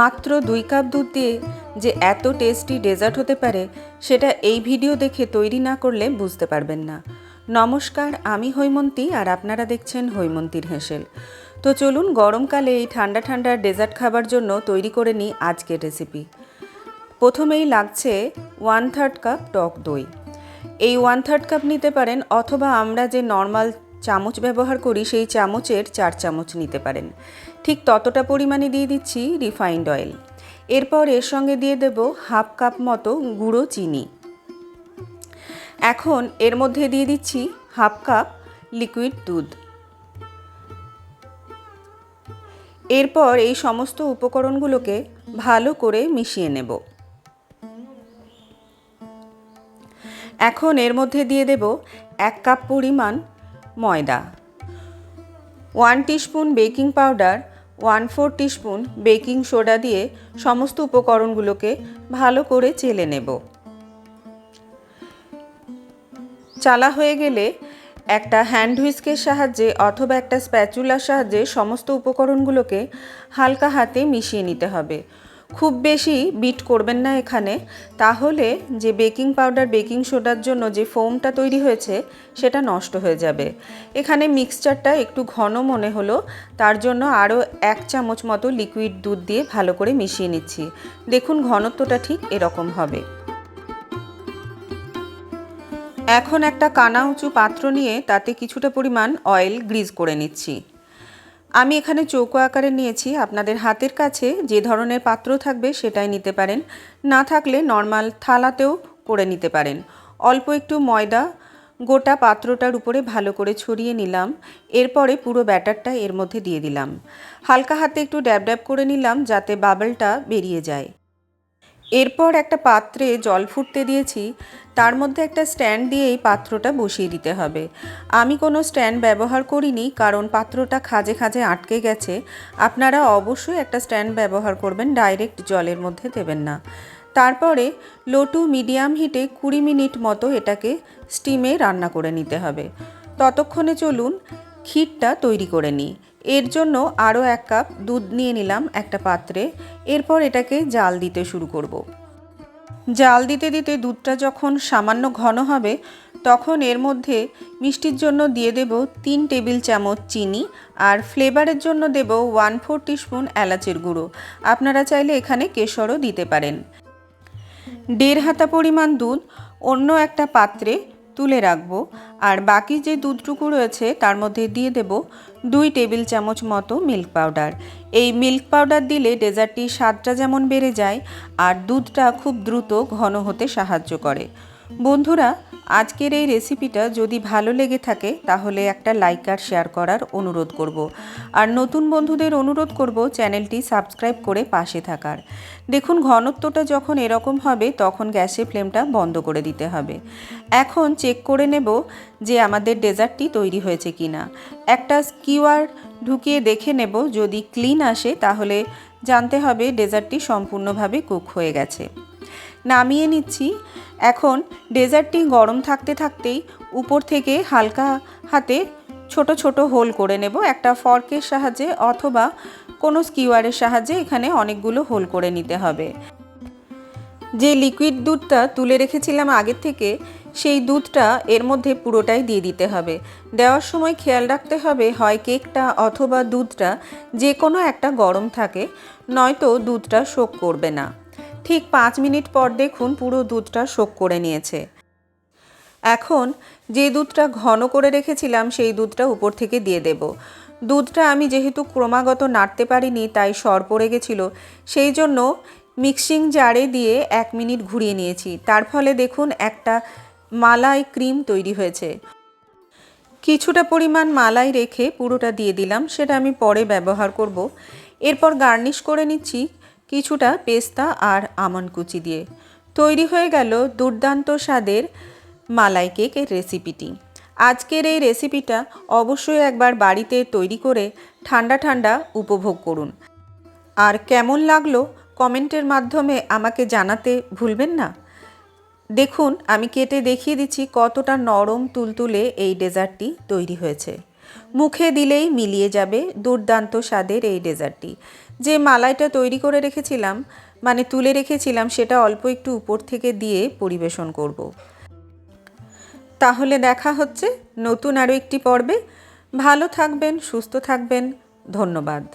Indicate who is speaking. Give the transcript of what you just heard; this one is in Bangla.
Speaker 1: মাত্র দুই কাপ দুধ দিয়ে যে এত টেস্টি ডেজার্ট হতে পারে, সেটা এই ভিডিও দেখে তৈরি না করলে বুঝতে পারবেন না। নমস্কার, আমি হৈমন্তী আর আপনারা দেখছেন হৈমন্তীর হেসেল। তো চলুন গরমকালে এই ঠান্ডা ঠান্ডা ডেজার্ট খাবার জন্য তৈরি করে নিই আজকের রেসিপি। প্রথমেই লাগছে ওয়ান থার্ড কাপ টক দই। এই ওয়ান থার্ড কাপ নিতে পারেন অথবা আমরা যে নর্মাল চামচ ব্যবহার করি, সেই চামচের চার চামচ নিতে পারেন। ঠিক ততটা পরিমাণে দিয়ে দিচ্ছি রিফাইন্ড অয়েল। এরপর এর সঙ্গে দিয়ে দেব হাফ কাপ মতো গুঁড়ো চিনি। এখন এর মধ্যে দিয়ে দিচ্ছি হাফ কাপ লিকুইড দুধ। এরপর এই সমস্ত উপকরণগুলোকে ভালো করে মিশিয়ে নেব। এখন এর মধ্যে দিয়ে দেব এক কাপ পরিমাণ ময়দা। One teaspoon baking powder one four teaspoon baking soda দিয়ে সমস্ত উপকরণগুলোকে ভালো করে চেলে নেব। চালা হয়ে গেলে একটা হ্যান্ড হুইস্কের সাহায্যে অথবা একটা স্প্যাচুলার সাহায্যে সমস্ত উপকরণগুলোকে হালকা হাতে মিশিয়ে নিতে হবে। খুব বেশি বিট করবেন না এখানে। তাহলে যে বেকিং পাউডার, বেকিং সোডার জন্য যে ফোমটা তৈরি হয়েছে, সেটা নষ্ট হয়ে যাবে। এখানে মিক্সচারটা একটু ঘন মনে হলো, তার জন্য আরও এক চামচ মতো লিকুইড দুধ দিয়ে ভালো করে মিশিয়ে নিচ্ছি। দেখুন ঘনত্বটা ঠিক এরকম হবে। এখন একটা কানা উঁচু পাত্র নিয়ে তাতে কিছুটা পরিমাণ অয়েল গ্রিজ করে নিচ্ছি। আমি এখানে চৌকো আকারে নিয়েছি। আপনাদের হাতের কাছে যে ধরনের পাত্র থাকবে সেটাই নিতে পারেন। না থাকলে নর্মাল থালাতেও করে নিতে পারেন। অল্প একটু ময়দা, গোটা পাত্রটার উপরে ভালো করে ছড়িয়ে নিলাম। এরপরে পুরো ব্যাটারটা এর মধ্যে দিয়ে দিলাম। হালকা হাতে একটু ড্যাব ড্যাব করে নিলাম যাতে বাবলটা বেরিয়ে যায়। এরপর একটা পাত্রে জল ফুটতে দিয়েছি, তার মধ্যে একটা স্ট্যান্ড দিয়ে এই পাত্রটা বসিয়ে দিতে হবে। আমি কোনো স্ট্যান্ড ব্যবহার করিনি, কারণ পাত্রটা খাজে খাজে আটকে গেছে। আপনারা অবশ্যই একটা স্ট্যান্ড ব্যবহার করবেন, ডাইরেক্ট জলের মধ্যে দেবেন না। তারপরে লো টু মিডিয়াম হিটে কুড়ি মিনিট মতো এটাকে স্টিমে রান্না করে নিতে হবে। ততক্ষণে চলুন, ক্ষীরটা তৈরি করে নিই। এর জন্য আরও এক কাপ দুধ নিয়ে নিলাম একটা পাত্রে। এরপর এটাকে জাল দিতে শুরু করব। জাল দিতে দিতে দুধটা যখন সামান্য ঘন হবে, তখন এর মধ্যে মিষ্টির জন্য দিয়ে দেব তিন টেবিল চামচ চিনি আর ফ্লেভারের জন্য দেব ওয়ান ফোর টিস্পুন এলাচের গুঁড়ো। আপনারা চাইলে এখানে কেশরও দিতে পারেন। দেড় হাতা পরিমাণ দুধ, অন্য একটা পাত্রে তুলে রাখব আর বাকি যে দুধটুকু রয়েছে তার মধ্যে দিয়ে দেব দুই টেবিল চামচ মতো মিল্ক পাউডার। এই মিল্ক পাউডার দিলে ডেজার্টটি স্বাদটা যেমন বেড়ে যায় আর দুধটা খুব দ্রুত ঘন হতে সাহায্য করে। বন্ধুরা, আজকের এই রেসিপিটা যদি ভালো লেগে থাকে, তাহলে একটা লাইক আর শেয়ার করার অনুরোধ করব। আর নতুন বন্ধুদের অনুরোধ করব চ্যানেলটি সাবস্ক্রাইব করে পাশে থাকার। দেখুন, ঘনত্বটা যখন এরকম হবে, তখন গ্যাসের ফ্লেমটা বন্ধ করে দিতে হবে। এখন চেক করে নেব যে আমাদের ডেজার্টটি তৈরি হয়েছে কি না একটা স্কিওয়ার ঢুকিয়ে দেখে নেব, যদি ক্লিন আসে, তাহলে জানতে হবে ডেজার্টটি সম্পূর্ণভাবে কুক হয়ে গেছে। নামিয়ে নিচ্ছি। এখন ডেজার্টটি গরম থাকতে থাকতেই উপর থেকে হালকা হাতে ছোট ছোট হোল করে নেব। একটা ফর্কের সাহায্যে অথবা কোনো স্কিওয়ারের সাহায্যে এখানে অনেকগুলো হোল করে নিতে হবে। যে লিকুইড দুধটা তুলে রেখেছিলাম আগের থেকে, সেই দুধটা এর মধ্যে পুরোটাই দিয়ে দিতে হবে। দেওয়ার সময় খেয়াল রাখতে হবে হয় কেকটা অথবা দুধটা যে কোনো একটা গরম থাকে, নয়তো দুধটা শোক করবে না। ঠিক পাঁচ মিনিট পর দেখুন পুরো দুধটা শোক করে নিয়েছে। এখন যে দুধটা ঘন করে রেখেছিলাম, সেই দুধটা উপর থেকে দিয়ে দেব। দুধটা আমি যেহেতু ক্রমাগত নাড়তে পারিনি, তাই সর পড়ে গেছিল, সেই জন্য মিক্সিং জারে দিয়ে এক মিনিট ঘুরিয়ে নিয়েছি। তার ফলে দেখুন একটা মালাই ক্রিম তৈরি হয়েছে। কিছুটা পরিমাণ মালাই রেখে পুরোটা দিয়ে দিলাম, সেটা আমি পরে ব্যবহার করব। এরপর গার্নিশ করে নিচ্ছি। কিছুটা পেস্তা আর আমন কুচি দিয়ে। তৈরি হয়ে গেল দুর্দান্ত স্বাদের মালাই কেকের রেসিপিটি। আজকের এই রেসিপিটা অবশ্যই একবার বাড়িতে তৈরি করে ঠান্ডা ঠান্ডা উপভোগ করুন। আর কেমন লাগল কমেন্টের মাধ্যমে আমাকে জানাতে ভুলবেন না। দেখুন, আমি কেটে দেখিয়ে দিচ্ছি কতটা নরম তুলতুলে এই ডেজার্টটি তৈরি হয়েছে। মুখে দিলেই মিলিয়ে যাবে দুর্দান্ত স্বাদের এই ডেজার্টটি। যে মালাইটা তৈরি করে রেখেছিলাম মানে তুলে রেখেছিলাম, সেটা অল্প একটু উপর থেকে দিয়ে পরিবেশন করব। তাহলে দেখা হচ্ছে নতুন আরও একটি পর্বে। ভালো থাকবেন, সুস্থ থাকবেন। ধন্যবাদ।